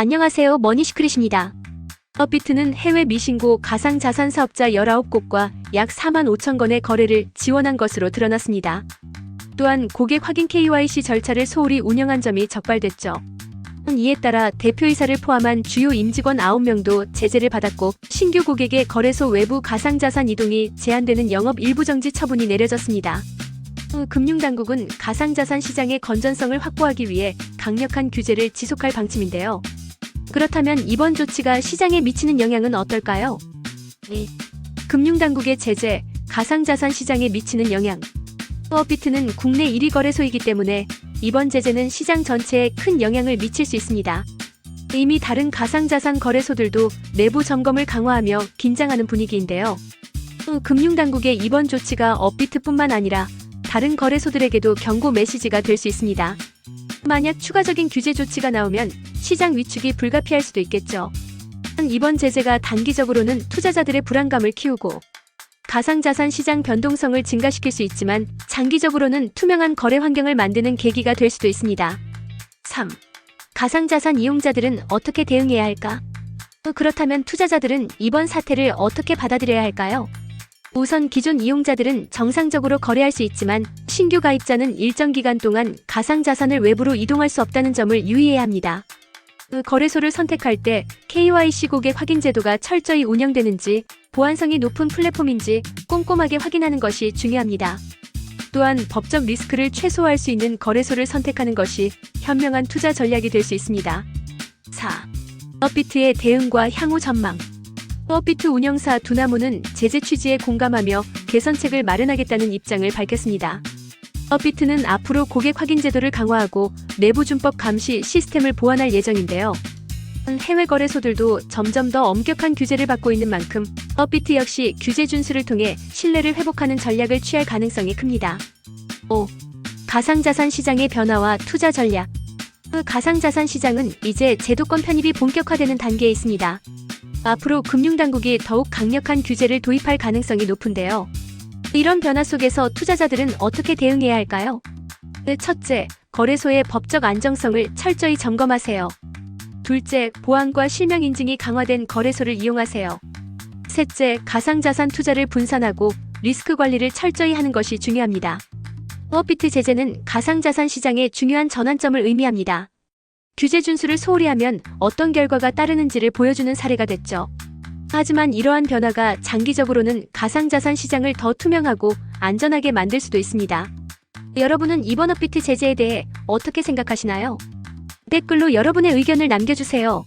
안녕하세요. 머니시크릿입니다. 업비트는 해외 미신고 가상자산 사업자 19곳과 약 4만 5천 건의 거래를 지원한 것으로 드러났습니다. 또한 고객 확인 KYC 절차를 소홀히 운영한 점이 적발됐죠. 이에 따라 대표이사를 포함한 주요 임직원 9명도 제재를 받았고 신규 고객의 거래소 외부 가상자산 이동이 제한되는 영업 일부 정지 처분이 내려졌습니다. 어, 금융당국은 가상자산 시장의 건전성을 확보하기 위해 강력한 규제를 지속할 방침인데요. 그렇다면 이번 조치가 시장에 미치는 영향은 어떨까요? 2. 금융당국의 제재, 가상자산 시장에 미치는 영향. 업비트는 국내 1위 거래소이기 때문에 이번 제재는 시장 전체에 큰 영향을 미칠 수 있습니다. 이미 다른 가상자산 거래소들도 내부 점검을 강화하며 긴장하는 분위기인데요. 어, 금융당국의 이번 조치가 업비트뿐만 아니라 다른 거래소들에게도 경고 메시지가 될 수 있습니다. 만약 추가적인 규제 조치가 나오면 시장 위축이 불가피할 수도 있겠죠. 이번 제재가 단기적으로는 투자자들의 불안감을 키우고 가상자산 시장 변동성을 증가시킬 수 있지만 장기적으로는 투명한 거래 환경을 만드는 계기가 될 수도 있습니다. 3. 가상자산 이용자들은 어떻게 대응해야 할까? 어, 그렇다면 투자자들은 이번 사태를 어떻게 받아들여야 할까요? 우선 기존 이용자들은 정상적으로 거래할 수 있지만 신규 가입자는 일정 기간 동안 가상 자산을 외부로 이동할 수 없다는 점을 유의해야 합니다. 그 거래소를 선택할 때 KYC 고객 확인 제도가 철저히 운영되는지 보안성이 높은 플랫폼인지 꼼꼼하게 확인하는 것이 중요합니다. 또한 법적 리스크를 최소화할 수 있는 거래소를 선택하는 것이 현명한 투자 전략이 될 수 있습니다. 4. 업비트의 대응과 향후 전망 업비트 운영사 두나무는 제재 취지에 공감하며 개선책을 마련하겠다는 입장을 밝혔습니다. 업비트는 앞으로 고객 확인 제도를 강화하고 내부 준법 감시 시스템을 보완할 예정인데요. 해외 거래소들도 점점 더 엄격한 규제를 받고 있는 만큼 업비트 역시 규제 준수를 통해 신뢰를 회복하는 전략을 취할 가능성이 큽니다. 5. 가상자산 시장의 변화와 투자 전략. 그 가상자산 시장은 이제 제도권 편입이 본격화되는 단계에 있습니다. 앞으로 금융당국이 더욱 강력한 규제를 도입할 가능성이 높은데요. 이런 변화 속에서 투자자들은 어떻게 대응해야 할까요? 그 첫째, 거래소의 법적 안정성을 철저히 점검하세요. 둘째, 보안과 실명 인증이 강화된 거래소를 이용하세요. 셋째, 가상자산 투자를 분산하고 리스크 관리를 철저히 하는 것이 중요합니다. 업비트 제재는 가상자산 시장의 중요한 전환점을 의미합니다. 규제 준수를 소홀히 하면 어떤 결과가 따르는지를 보여주는 사례가 됐죠. 하지만 이러한 변화가 장기적으로는 가상자산 시장을 더 투명하고 안전하게 만들 수도 있습니다. 여러분은 이번 업비트 제재에 대해 어떻게 생각하시나요? 댓글로 여러분의 의견을 남겨주세요.